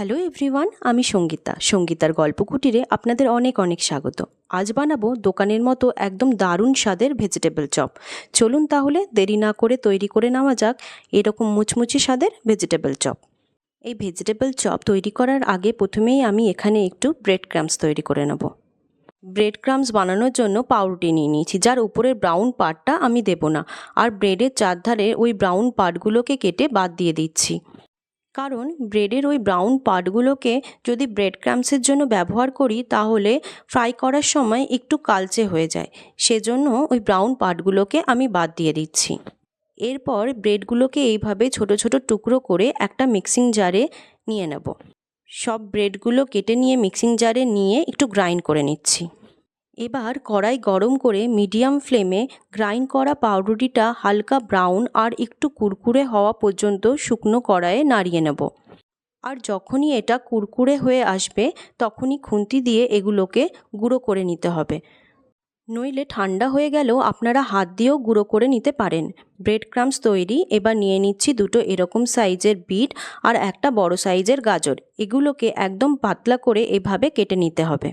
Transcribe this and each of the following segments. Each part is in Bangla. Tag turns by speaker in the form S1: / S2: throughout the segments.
S1: হ্যালো এভরিওয়ান আমি সঙ্গীতা। সঙ্গীতার গল্প কুটিরে আপনাদের অনেক অনেক স্বাগত। আজ বানাবো দোকানের মতো একদম দারুণ স্বাদের ভেজিটেবল চপ চলুন তাহলে দেরি না করে তৈরি করে নেওয়া যাক এরকম মুচমুচে স্বাদের ভেজিটেবল চপ এই ভেজিটেবল চপ তৈরি করার আগে প্রথমেই আমি এখানে একটু ব্রেড ক্রামস তৈরি করে নেব। ব্রেড ক্রামস বানানোর জন্য পাউরুটি নিয়ে নিয়েছি, যার উপরের ব্রাউন পার্টটা আমি দেবো না। আর ব্রেডের চারধারে ওই ব্রাউন পার্টগুলোকে কেটে বাদ দিয়ে দিচ্ছি। কারণ ব্রেডের ওই ব্রাউন পার্টগুলোকে যদি ব্রেড ক্রামসের জন্য ব্যবহার করি, তাহলে ফ্রাই করার সময় একটু কালচে হয়ে যায়। সেজন্য ওই ব্রাউন পার্টগুলোকে আমি বাদ দিয়ে দিচ্ছি। এরপর ব্রেডগুলোকে এইভাবে ছোট ছোট টুকরো করে একটা মিক্সিং জারে নিয়ে নেব। সব ব্রেডগুলো কেটে নিয়ে মিক্সিং জারে নিয়ে একটু গ্রাইন্ড করে নিচ্ছি। এবার কড়াই গরম করে মিডিয়াম ফ্লেমে গ্রাইন্ড করা পাউরুটিটা হালকা ব্রাউন আর একটু কুরকুরে হওয়া পর্যন্ত শুকনো কড়াইয়ে নাড়িয়ে নেব। আর যখনই এটা কুরকুরে হয়ে আসবে, তখনই খুন্তি দিয়ে এগুলোকে গুঁড়ো করে নিতে হবে। নইলে ঠান্ডা হয়ে গেলেও আপনারা হাত দিয়েও গুঁড়ো করে নিতে পারেন। ব্রেড ক্রামস তৈরি, এবার নিয়ে নিচ্ছি দুটো এরকম সাইজের বিট আর একটা বড় সাইজের গাজর। এগুলোকে একদম পাতলা করে এভাবে কেটে নিতে হবে।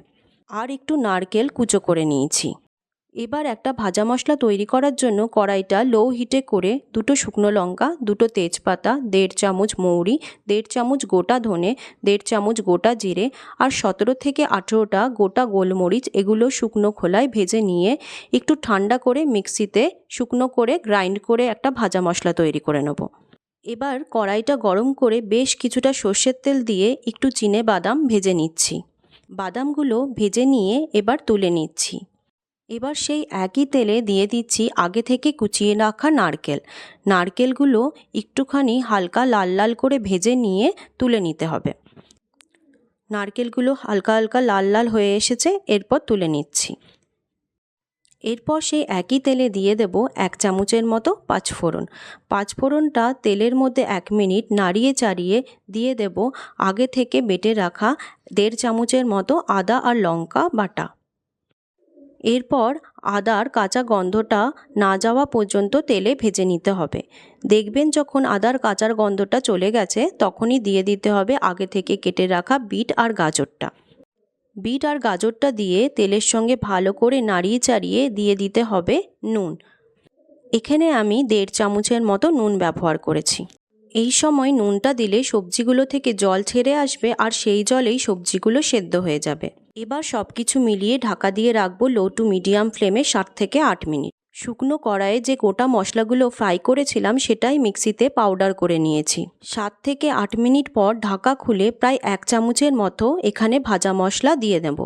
S1: আর একটু নারকেল কুচো করে নিয়েছি। এবার একটা ভাজা মশলা তৈরি করার জন্য কড়াইটা লো হিটে করে দুটো শুকনো লঙ্কা, দুটো তেজপাতা, দেড় চামচ মৌরি, দেড় চামচ গোটা ধনে, দেড় চামচ গোটা জিরে আর সতেরো থেকে আঠেরোটা গোটা গোলমরিচ এগুলো শুকনো খোলায় ভেজে নিয়ে একটু ঠান্ডা করে মিক্সিতে শুকনো করে গ্রাইন্ড করে একটা ভাজা মশলা তৈরি করে নেব। এবার কড়াইটা গরম করে বেশ কিছুটা সর্ষের তেল দিয়ে একটু চিনে বাদাম ভেজে নিচ্ছি। বাদামগুলো ভেজে নিয়ে এবার তুলে নিচ্ছি। এবার সেই একই তেলে দিয়ে দিচ্ছি আগে থেকে কুচিয়ে রাখা নারকেল। নারকেলগুলো একটুখানি হালকা লাল লাল করে ভেজে নিয়ে তুলে নিতে হবে। নারকেলগুলো হালকা হালকা লাল লাল হয়ে এসেছে, এরপর তুলে নিচ্ছি। এরপর সেই একই তেলে দিয়ে দেব এক চামচের মতো পাঁচফোড়ন পাঁচফোড়নটা তেলের মধ্যে এক মিনিট নাড়িয়ে চাড়িয়ে দিয়ে দেব আগে থেকে বেটে রাখা দেড় চামচের মতো আদা আর লঙ্কা বাটা। এরপর আদার কাঁচা গন্ধটা না যাওয়া পর্যন্ত তেলে ভেজে নিতে হবে। দেখবেন যখন আদার কাঁচার গন্ধটা চলে গেছে, তখনই দিয়ে দিতে হবে আগে থেকে কেটে রাখা বিট আর গাজরটা। বিট আর গাজরটা দিয়ে তেলের সঙ্গে ভালো করে নাড়িয়ে চাড়িয়ে দিয়ে দিতে হবে নুন। এখানে আমি দেড় চামচের মতো নুন ব্যবহার করেছি। এই সময় নুনটা দিলে সবজিগুলো থেকে জল ছেড়ে আসবে আর সেই জলেই সবজিগুলো সেদ্ধ হয়ে যাবে। এবার সব কিছু মিলিয়ে ঢাকা দিয়ে রাখব লো টু মিডিয়াম ফ্লেমে সাত থেকে আট মিনিট। শুকনো কড়াইয়ে যে গোটা মশলাগুলো ফ্রাই করেছিলাম সেটাই মিক্সিতে পাউডার করে নিয়েছি। সাত থেকে আট মিনিট পর ঢাকা খুলে প্রায় এক চামচের মতো এখানে ভাজা মশলা দিয়ে দেব।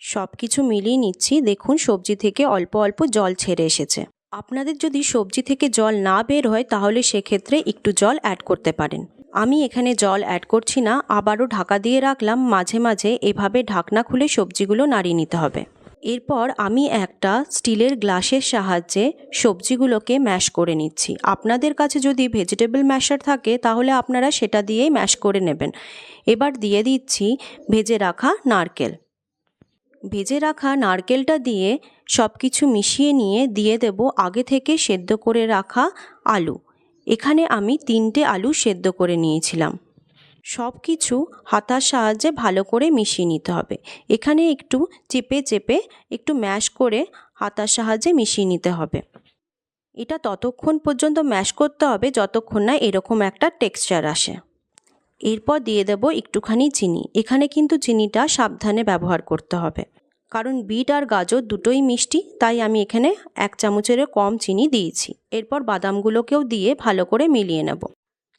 S1: সব কিছু মিলিয়ে নিচ্ছি, দেখুন সবজি থেকে অল্প অল্প জল ছেড়ে এসেছে। আপনাদের যদি সবজি থেকে জল না বের হয় তাহলে সেক্ষেত্রে একটু জল অ্যাড করতে পারেন। আমি এখানে জল অ্যাড করছি না, আবারও ঢাকা দিয়ে রাখলাম, মাঝে মাঝে এভাবে ঢাকনা খুলে সবজিগুলো নাড়িয়ে নিতে হবে। এরপর আমি একটা স্টিলের গ্লাসের সাহায্যে সবজিগুলোকে ম্যাশ করে নিচ্ছি। আপনাদের কাছে যদি ভেজিটেবল ম্যাশার থাকে, তাহলে আপনারা সেটা দিয়েই ম্যাশ করে নেবেন। এবার দিয়ে দিচ্ছি ভেজে রাখা নারকেল। ভেজে রাখা নারকেলটা দিয়ে সব কিছু মিশিয়ে নিয়ে দিয়ে দেব আগে থেকে সেদ্ধ করে রাখা আলু। এখানে আমি তিনটে আলু সেদ্ধ করে নিয়েছিলাম। সব কিছু হাতার সাহায্যে ভালো করে মিশিয়ে নিতে হবে। এখানে একটু চেপে চেপে একটু ম্যাশ করে হাতার সাহায্যে মিশিয়ে নিতে হবে। এটা ততক্ষণ পর্যন্ত ম্যাশ করতে হবে যতক্ষণ না এরকম একটা টেক্সচার আসে। এরপর দিয়ে দেব একটুখানি চিনি। এখানে কিন্তু চিনিটা সাবধানে ব্যবহার করতে হবে। কারণ বিট আর গাজর দুটোই মিষ্টি, তাই আমি এখানে এক চামচেরও কম চিনি দিয়েছি। এরপর বাদামগুলোকেও দিয়ে ভালো করে মিলিয়ে নেব।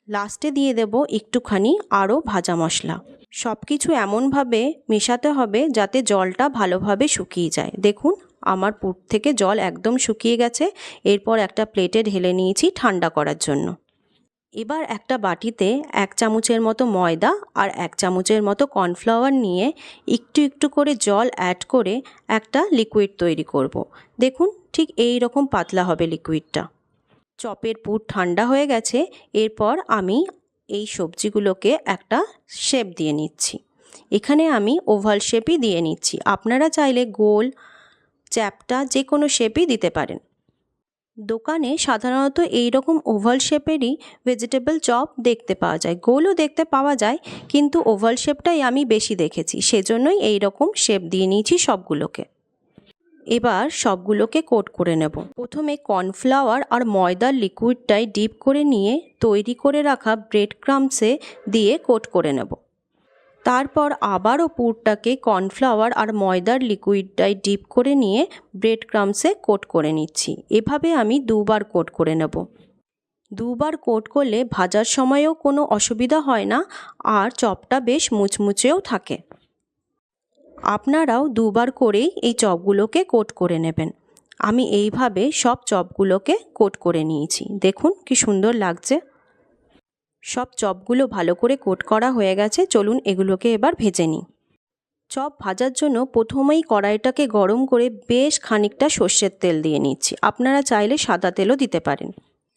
S1: লাস্টে দিয়ে দেব একটুখানি আরও ভাজা মশলা। সব কিছু এমনভাবে মেশাতে হবে যাতে জলটা ভালোভাবে শুকিয়ে যায়। দেখুন, আমার পুর থেকে জল একদম শুকিয়ে গেছে। এরপর একটা প্লেটে ঢেলে নিয়েছি ঠান্ডা করার জন্য। এবার একটা বাটিতে এক চামচের মতো ময়দা আর এক চামচের মতো কর্নফ্লাওয়ার নিয়ে একটু একটু করে জল অ্যাড করে একটা লিকুইড তৈরি করব। দেখুন, ঠিক এই রকম পাতলা হবে লিকুইডটা। চপের পুর ঠান্ডা হয়ে গেছে, এরপর আমি এই সবজিগুলোকে একটা শেপ দিয়ে নিচ্ছি। এখানে আমি ওভাল শেপই দিয়ে নিচ্ছি। আপনারা চাইলে গোল, চ্যাপটা যে কোনো শেপই দিতে পারেন। দোকানে সাধারণত এই রকম ওভাল শেপেরই ভেজিটেবল চপ দেখতে পাওয়া যায়। গোলও দেখতে পাওয়া যায়, কিন্তু ওভাল শেপটাই আমি বেশি দেখেছি। সেজন্যই এই রকম শেপ দিয়ে নিয়েছি সবগুলোকে। এবার সবগুলোকে কোট করে নেব। প্রথমে কর্নফ্লাওয়ার আর ময়দার লিকুইডটাই ডিপ করে নিয়ে তৈরি করে রাখা ব্রেড ক্রামসে দিয়ে কোট করে নেব। তারপর আবারও পুরটাকে কর্নফ্লাওয়ার আর ময়দার লিকুইডটাই ডিপ করে নিয়ে ব্রেড ক্রামসে কোট করে নিচ্ছি। এভাবে আমি দুবার কোট করে নেব। দুবার কোট করলে ভাজার সময়েও কোনো অসুবিধা হয় না, আর চপটা বেশ মুচমুচেও থাকে। আপনারাও দুবার করেই এই চপগুলোকে কোট করে নেবেন। আমি এইভাবে সব চপগুলোকে কোট করে নিয়েছি। দেখুন কি সুন্দর লাগছে। সব চপগুলো ভালো করে কোট করা হয়ে গেছে। চলুন এগুলোকে এবার ভেজে নিই। চপ ভাজার জন্য প্রথমেই কড়াইটাকে গরম করে বেশ খানিকটা সর্ষের তেল দিয়ে নিচ্ছি। আপনারা চাইলে সাদা তেলও দিতে পারেন।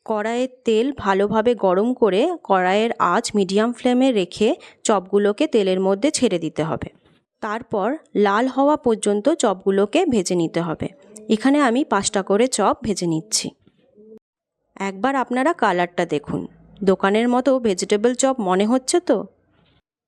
S1: কড়াইয়ের তেল ভালোভাবে গরম করে কড়াইয়ের আঁচ মিডিয়াম ফ্লেমে রেখে চপগুলোকে তেলের মধ্যে ছেড়ে দিতে হবে। তারপর লাল হওয়া পর্যন্ত চপগুলোকে ভেজে নিতে হবে। এখানে আমি পাঁচটা করে চপ ভেজে নিচ্ছি। একবার আপনারা কালারটা দেখুন। দোকানের মতো ভেজিটেবল চপ মনে হচ্ছে তো?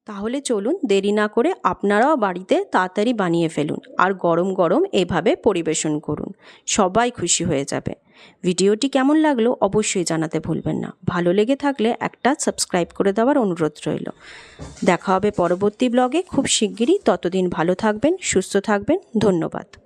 S1: তাহলে চলুন দেরি না করে আপনারাও বাড়িতে তাড়াতাড়ি বানিয়ে ফেলুন আর গরম গরম এভাবে পরিবেশন করুন। সবাই খুশি হয়ে যাবে। ভিডিওটি কেমন লাগল অবশ্যই জানাতে ভুলবেন না। ভালো লেগে থাকলে একটা সাবস্ক্রাইব করে দেওয়ার অনুরোধ রইল। দেখা হবে পরবর্তী ব্লগে। খুব শিগগিরই ততদিন ভালো থাকবেন, সুস্থ থাকবেন। ধন্যবাদ।